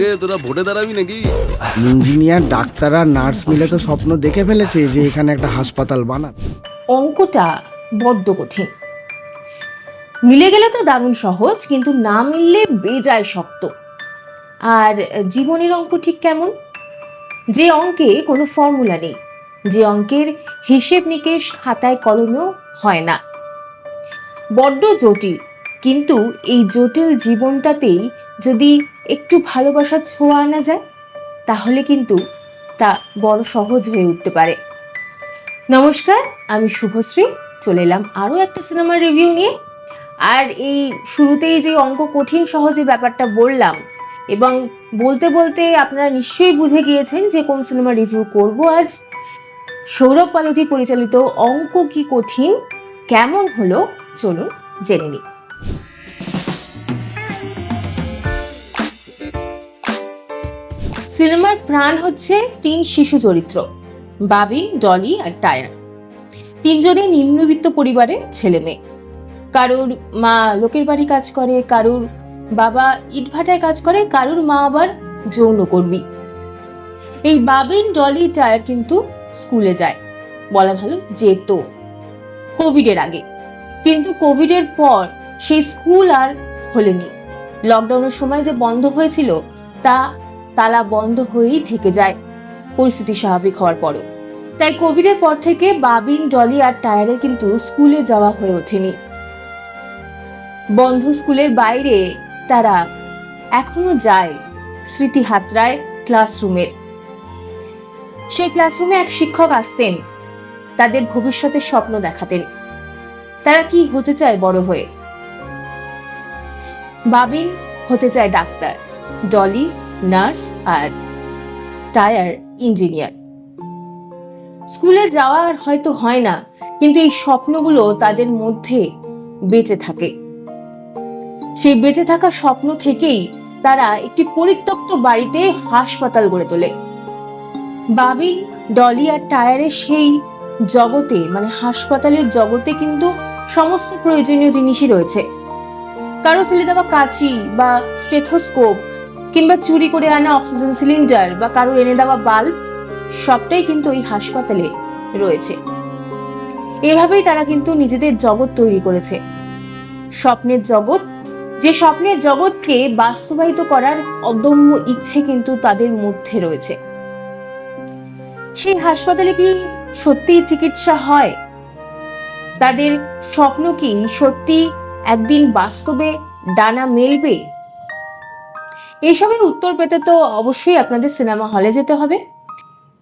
রে তোরা ভোটে দাঁড়াবি নাকি? ইঞ্জিনিয়ার ডাক্তার আর নার্স মিলে তো স্বপ্ন দেখে ফেলেছে যে এখানে একটা হাসপাতাল বানা অঙ্কটা বড্ড কঠিন। মিলে গেলে তো দারুণ সহজ কিন্তু না মিললে বেজায় শক্ত। আর জীবনের অঙ্ক ঠিক কেমন? যে অঙ্কে কোনো ফর্মুলা নেই যে অঙ্কের হিসেব নিকেশ খাতায় কলমেও হয় না। বড্ড জটিল কিন্তু এই জটিল জীবনটাতেই যদি একটু ভালোবাসার ছোঁয়া আনা যায়, তাহলে কিন্তু তা বড় সহজ হয়ে উঠতে পারে। নমস্কার, আমি শুভশ্রী, চলে এলাম আরও একটা সিনেমার রিভিউ নিয়ে। আর এই শুরুতেই যে অঙ্ক কঠিন সহজে ব্যাপারটা বললাম, এবং বলতে বলতে আপনারা নিশ্চয়ই বুঝে গিয়েছেন যে কোন সিনেমা রিভিউ করব আজ। সৌরভ পালথি পরিচালিত অঙ্ক কি কঠিন, কেমন হলো, চলুন জেনে নিই। সিনেমার প্রাণ হচ্ছে তিন শিশু চরিত্র বাবিন ডলি আর টায়ার তিনজনই নিম্নবিত্ত পরিবারের ছেলে মেয়ে। কারুর মা লোকের বাড়ি কাজ করে, কারুর বাবা ইটভাটায় কাজ করে, কারুর মা আবার যৌনকর্মী। এই বাবিন, ডলি, টায়ার কিন্তু স্কুলে যায়। বলা ভালো যেত কোভিডের আগে। কিন্তু কোভিডের পর সেই স্কুল আর হলেনি। লকডাউনের সময় যে বন্ধ হয়েছিল, তা তালা বন্ধ হয়েই থেকে যায়। পরিস্থিতি স্বাভাবিক হওয়ার পরও। তাই কোভিডের পর থেকে বাবিন, ডলি আর টায়ারের কিন্তু স্কুলে যাওয়া হয়ে ওঠেনি। বন্ধ স্কুলের বাইরে তারা এখনও যায় স্মৃতি হাতরায় ক্লাসরুমের। সেই ক্লাসরুমে এক শিক্ষক আসতেন, তাদের ভবিষ্যতের স্বপ্ন দেখাতেন। তারা কি হতে চায় বড় হয়ে? বাবিন হতে চায় ডাক্তার, ডলি নার্স আর টায়ার ইঞ্জিনিয়ার। স্কুলে যাওয়া আর হয়তো হয় না, কিন্তু এই স্বপ্নগুলো তাদের মধ্যে বেঁচে থাকে। সেই বেঁচে থাকা স্বপ্ন থেকেই তারা একটি পরিত্যক্ত বাড়িতে হাসপাতাল গড়ে তোলে। বাবিন, ডলি আর টায়ারের সেই জগতে মানে হাসপাতালের জগতে কিন্তু সমস্ত প্রয়োজনীয় জিনিসই রয়েছে। কারও ফেলে দেওয়া কাঁচি বা স্টেথোস্কোপ কিংবা চুরি করে আনা অক্সিজেন সিলিন্ডার বা কারও এনে দেওয়া বাল্ব, সবটাই কিন্তু ওই হাসপাতালে রয়েছে। এভাবেই তারা কিন্তু নিজেদের জগৎ তৈরি করেছে। স্বপ্নের জগৎ, যে স্বপ্নের জগৎকে বাস্তবায়িত করার অদম্য ইচ্ছে কিন্তু তাদের মধ্যে রয়েছে। সেই হাসপাতালে কি সত্যিই চিকিৎসা হয়? তাদের স্বপ্ন কি সত্যি একদিন বাস্তবে ডানা মেলবে? এসবের উত্তর পেতে তো অবশ্যই আপনাদের সিনেমা হলে যেতে হবে।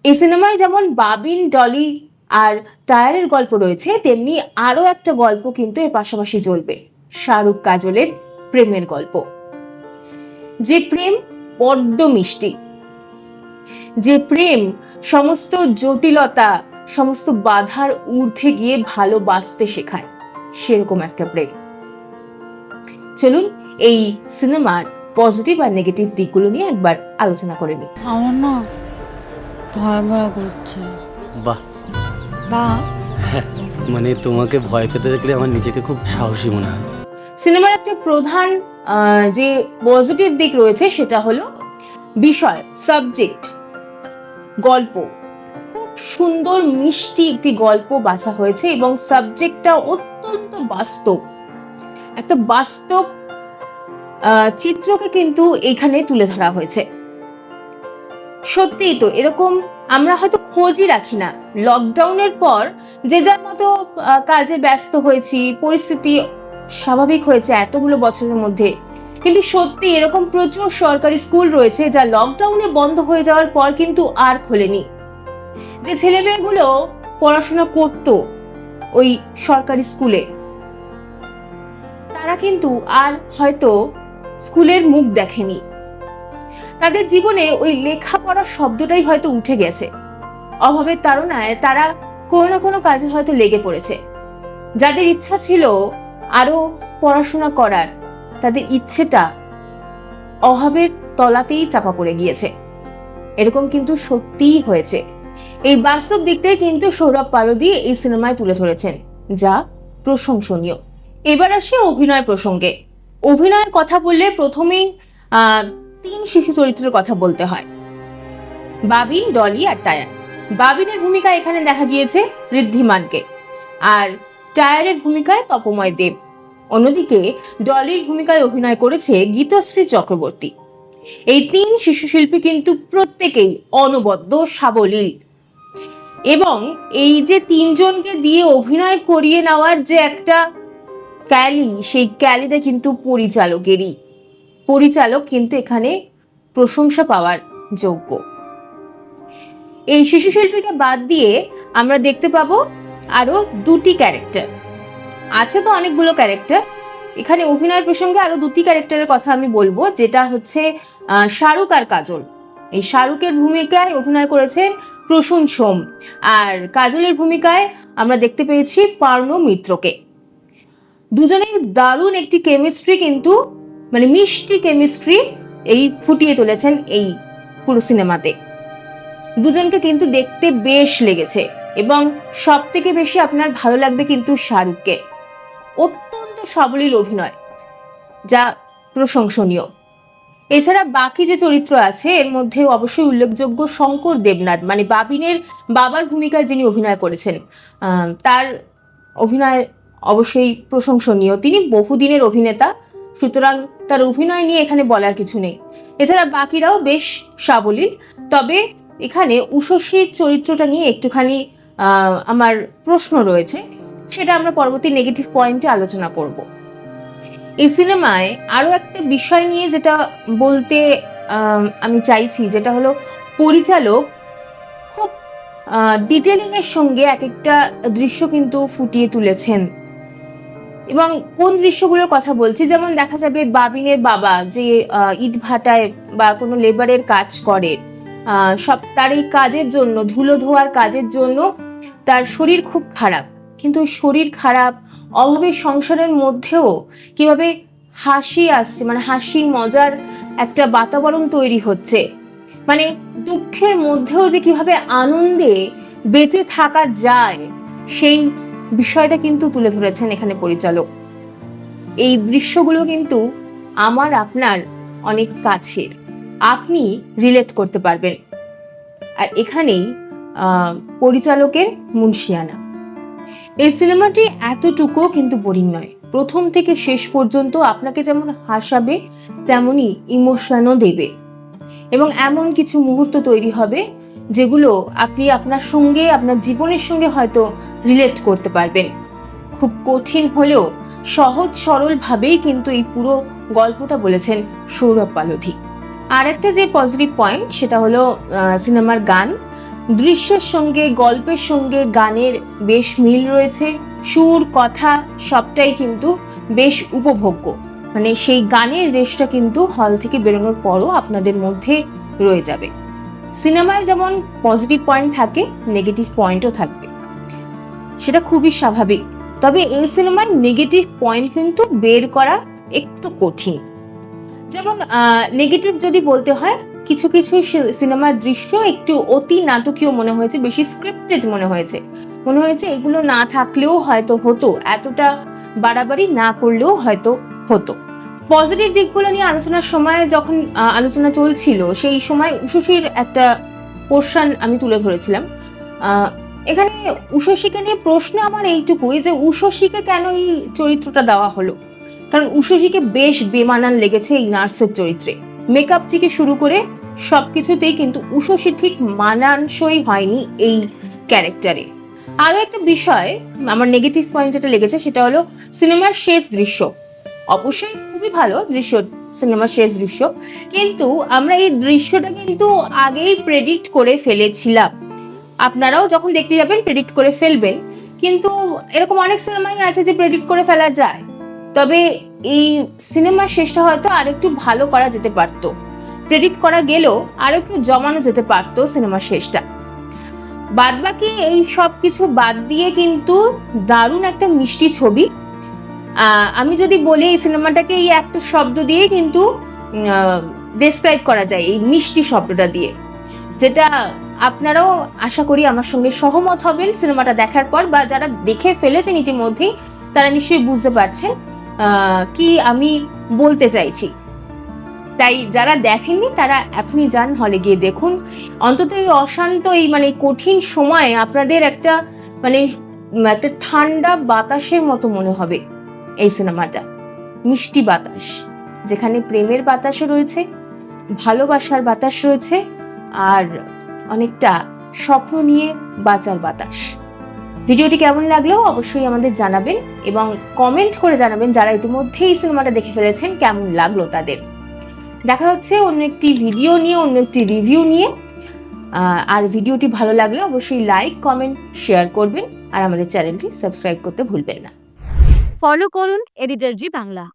এই সিনেমায় যেমন বাবিন, ডলি আর টায়ারের গল্প রয়েছে, তেমনি আরও একটা গল্প কিন্তু এর পাশাপাশি চলবে শাহরুখ কাজলের প্রেমের গল্প। যে প্রেম বড্ড মিষ্টি, যে প্রেম সমস্ত জটিলতা, সমস্ত বাধার ঊর্ধ্বে গিয়ে ভালোবাসতে শেখায়, সেরকম একটা প্রেম। চলুন এই সিনেমার পজিটিভ আর নেগেটিভ দিকগুলো নিয়ে একবার আলোচনা করে নিই। আমার না ভয় ভয় করছে। বাহ। বা। মানে তোমাকে ভয় পেতে দেখলে আমার নিজেকে খুব সাহসী মনে হয়। সিনেমার একটা প্রধান যে পজিটিভ দিক রয়েছে সেটা হলো বিষয় সাবজেক্ট গল্প। খুব সুন্দর মিষ্টি একটি গল্প বাছা হয়েছে এবং সাবজেক্টটা অত্যন্ত বাস্তব। একটা বাস্তব চিত্রকে কিন্তু এখানে তুলে ধরা হয়েছে। সত্যিই তো এরকম আমরা হয়তো খোঁজই রাখি না। লকডাউনের পর যে যার মতো কাজে ব্যস্ত হয়েছি, পরিস্থিতি স্বাভাবিক হয়েছে এতগুলো বছরের মধ্যে। কিন্তু সত্যি এরকম প্রচুর সরকারি স্কুল রয়েছে যা লকডাউনে বন্ধ হয়ে যাওয়ার পর কিন্তু আর খোলেনি। যে ছেলে মেয়েগুলো পড়াশোনা করতো ওই সরকারি স্কুলে, তারা কিন্তু আর হয়তো স্কুলের মুখ দেখেনি। তাদের জীবনে ওই লেখাপড়া শব্দটাই হয়তো উঠে গেছে। অভাবের তাড়নায় তারা কোনো না কোনো কাজে হয়তো লেগে পড়েছে। যাদের ইচ্ছা ছিল আরও পড়াশোনা করার, তাদের ইচ্ছেটা অভাবের তলাতেই চাপা পড়ে গিয়েছে। এরকম কিন্তু সত্যিই হয়েছে। এই বাস্তব দিকটাই কিন্তু সৌরভ পালদি এই সিনেমায় তুলে ধরেছেন, যা প্রশংসনীয়। এবার আসি অভিনয় প্রসঙ্গে। অভিনয়ের কথা বললে প্রথমেই তিন শিশু চরিত্রের কথা বলতে হয়। বাবিন ডলি আর টায়ার। বাবিনের ভূমিকা এখানে দেখা গিয়েছে ঋদ্ধিমানকে। আর টায়ারের ভূমিকায় তপময় দেব। অন্যদিকে, ডলির ভূমিকায় অভিনয় করেছে গীতশ্রী চক্রবর্তী। এই তিন শিশু শিল্পী কিন্তু প্রত্যেকেই অনবদ্য সাবলীল। এবং এই যে তিনজনকে দিয়ে অভিনয় করিয়ে নেওয়ার যে একটা ক্যালি, সেই ক্যালিটা কিন্তু পরিচালকেরই। পরিচালক কিন্তু এখানে প্রশংসা পাওয়ার যোগ্য। এই শিশু শিল্পীকে বাদ দিয়ে আমরা দেখতে পাবো আরও দুটি ক্যারেক্টার। আছে তো অনেকগুলো ক্যারেক্টার। এখানে অভিনয়ের প্রসঙ্গে আরও দুটি ক্যারেক্টারের কথা আমি বলব, যেটা হচ্ছে শাহরুখ আর কাজল। এই শাহরুখের ভূমিকায় অভিনয় করেছেন প্রসূন সোম। আর কাজলের ভূমিকায় আমরা দেখতে পেয়েছি পার্ণ মিত্রকে। দুজনেই দারুণ একটি কেমিস্ট্রি কিন্তু মানে মিষ্টি কেমিস্ট্রি এই ফুটিয়ে তুলেছেন এই পুরো সিনেমাতে দুজনকে কিন্তু দেখতে বেশ লেগেছে এবং সব থেকে বেশি আপনার ভালো লাগবে কিন্তু শাহরুখকে অত্যন্ত সাবলীল অভিনয়, যা প্রশংসনীয়। এছাড়া বাকি যে চরিত্র আছে, এর মধ্যে অবশ্যই উল্লেখযোগ্য শঙ্কর দেবনাথ মানে বাবিনের বাবার ভূমিকায় যিনি অভিনয় করেছেন তার অভিনয় অবশ্যই প্রশংসনীয়। তিনি বহুদিনের অভিনেতা, সুতরাং তার অভিনয় নিয়ে এখানে বলার কিছু নেই। এছাড়া বাকিরাও বেশ সাবলীল, তবে এখানে উষসীর চরিত্রটা নিয়ে একটুখানি আমার প্রশ্ন রয়েছে। সেটা আমরা পরবর্তী নেগেটিভ পয়েন্টে আলোচনা করব। এই সিনেমায় আরও একটা বিষয় নিয়ে যেটা বলতে আমি চাইছি, যেটা হলো পরিচালক খুব ডিটেলিংয়ের সঙ্গে এক একটা দৃশ্য কিন্তু ফুটিয়ে তুলেছেন। এবং কোন দৃশ্যগুলোর কথা বলছি? যেমন দেখা যাবে বাবিনের বাবা যে ইট ভাটায় বা কোনো লেবারের কাজ করে সব তার এই কাজের জন্য, ধুলো ধোয়ার কাজের জন্য তার শরীর খুব খারাপ। কিন্তু শরীর খারাপ অভাবের সংসারের মধ্যেও কীভাবে হাসি আসছে মানে হাসি, মজার একটা বাতাবরণ তৈরি হচ্ছে। মানে দুঃখের মধ্যেও যে কীভাবে আনন্দে বেঁচে থাকা যায়, সেই বিষয়টা কিন্তু তুলে ধরেছেন এখানে পরিচালক। এই দৃশ্যগুলো কিন্তু আমার আপনার অনেক কাছের। আপনি রিলেট করতে পারবেন। আর এখানেই পরিচালকের মুন্সিয়ানা। এই সিনেমাটি এতটুকুও কিন্তু বোরিং নয়। প্রথম থেকে শেষ পর্যন্ত আপনাকে যেমন হাসাবে, তেমনই ইমোশনও দেবে। এবং এমন কিছু মুহূর্ত তৈরি হবে যেগুলো আপনি আপনার সঙ্গে, আপনার জীবনের সঙ্গে হয়তো রিলেট করতে পারবেন। খুব কঠিন হলেও সহজ সরলভাবেই কিন্তু এই পুরো গল্পটা বলেছেন সৌরভ পালোধি। আর একটা যে পজিটিভ পয়েন্ট সেটা হলো সিনেমার গান। দৃশ্যের সঙ্গে, গল্পের সঙ্গে গানের বেশ মিল রয়েছে। সুর, কথা সবটাই কিন্তু বেশ উপভোগ্য। মানে সেই গানের রেশটা কিন্তু হল থেকে বেরোনোর পরও আপনাদের মধ্যে রয়ে যাবে। সিনেমায় যেমন পজিটিভ পয়েন্ট থাকে, নেগেটিভ পয়েন্টও থাকবে সেটা খুবই স্বাভাবিক। তবে এই সিনেমায় নেগেটিভ পয়েন্ট কিন্তু বের করা একটু কঠিন। যেমন নেগেটিভ যদি বলতে হয়, কিছু কিছু সিনেমার দৃশ্য একটু অতি নাটকীয় মনে হয়েছে, বেশি স্ক্রিপ্টেড মনে হয়েছে। মনে হয়েছে এগুলো না থাকলেও হয়তো হতো, এতটা বাড়াবাড়ি না করলেও হয়তো হতো। পজিটিভ দিকগুলো নিয়ে আলোচনার সময় যখন আলোচনা চলছিল, সেই সময় উষসীর একটা পোর্শন আমি তুলে ধরেছিলাম। এখানে উষসীকে নিয়ে প্রশ্ন আমার এইটুকুই যে উষসীকে কেন এই চরিত্রটা দেওয়া হলো? কারণ উষসীকে বেশ বেমানান লেগেছে এই নার্সের চরিত্রে। মেকআপ থেকে শুরু করে সব কিছুতেই কিন্তু উষসী ঠিক মানানসই হয়নি এই ক্যারেক্টারে আরও একটা বিষয় আমার নেগেটিভ পয়েন্ট যেটা লেগেছে সেটা হলো সিনেমার শেষ দৃশ্য। অবশ্যই খুবই ভালো দৃশ্য সিনেমার শেষ দৃশ্য। কিন্তু আমরা এই দৃশ্যটা কিন্তু আগেই প্রেডিক্ট করে ফেলেছিলাম। আপনারাও যখন দেখতে যাবেন প্রেডিক্ট করে ফেলবেন। কিন্তু এরকম অনেক সিনেমাই আছে যে প্রেডিক্ট করে ফেলা যায়। তবে এই সিনেমার শেষটা হয়তো আরেকটু ভালো করা যেতে পারতো। প্রেডিক্ট করা গেলেও আরও একটু জমানো যেতে পারতো সিনেমার শেষটা। বাদ বাকি এই সব কিছু বাদ দিয়ে কিন্তু দারুণ একটা মিষ্টি ছবি আমি যদি বলি এই সিনেমাটাকে এই একটা শব্দ দিয়ে কিন্তু ডেসক্রাইব করা যায় এই মিষ্টি শব্দটা দিয়ে। যেটা আপনারাও আশা করি আমার সঙ্গে সহমত হবেন সিনেমাটা দেখার পর বা যারা দেখে ফেলেছেন ইতিমধ্যেই, তারা নিশ্চয়ই বুঝতে পারছেন কি আমি বলতে চাইছি। তাই যারা দেখেননি, তারা এখনই যান হলে গিয়ে দেখুন। অন্তত এই অশান্ত, এই মানে কঠিন সময়ে আপনাদের একটা মানে একটা ঠান্ডা বাতাসের মতো মনে হবে। এই সিনেমাটা। মিষ্টি বাতাস, যেখানে প্রেমের বাতাসও রয়েছে, ভালোবাসার বাতাস রয়েছে, আর অনেকটা স্বপ্ন নিয়ে বাঁচার বাতাস। ভিডিওটি কেমন লাগলেও অবশ্যই আমাদের জানাবেন এবং কমেন্ট করে জানাবেন যারা ইতিমধ্যে এই সিনেমাটা দেখে ফেলেছেন কেমন লাগল তাদের। দেখা হচ্ছে অন্য একটি ভিডিও নিয়ে, অন্য একটি রিভিউ নিয়ে। আর ভিডিওটি ভালো লাগলে অবশ্যই লাইক কমেন্ট শেয়ার করবেন। আর আমাদের চ্যানেলটি সাবস্ক্রাইব করতে ভুলবেন না। ফলো করুন এডিটর জি বাংলা।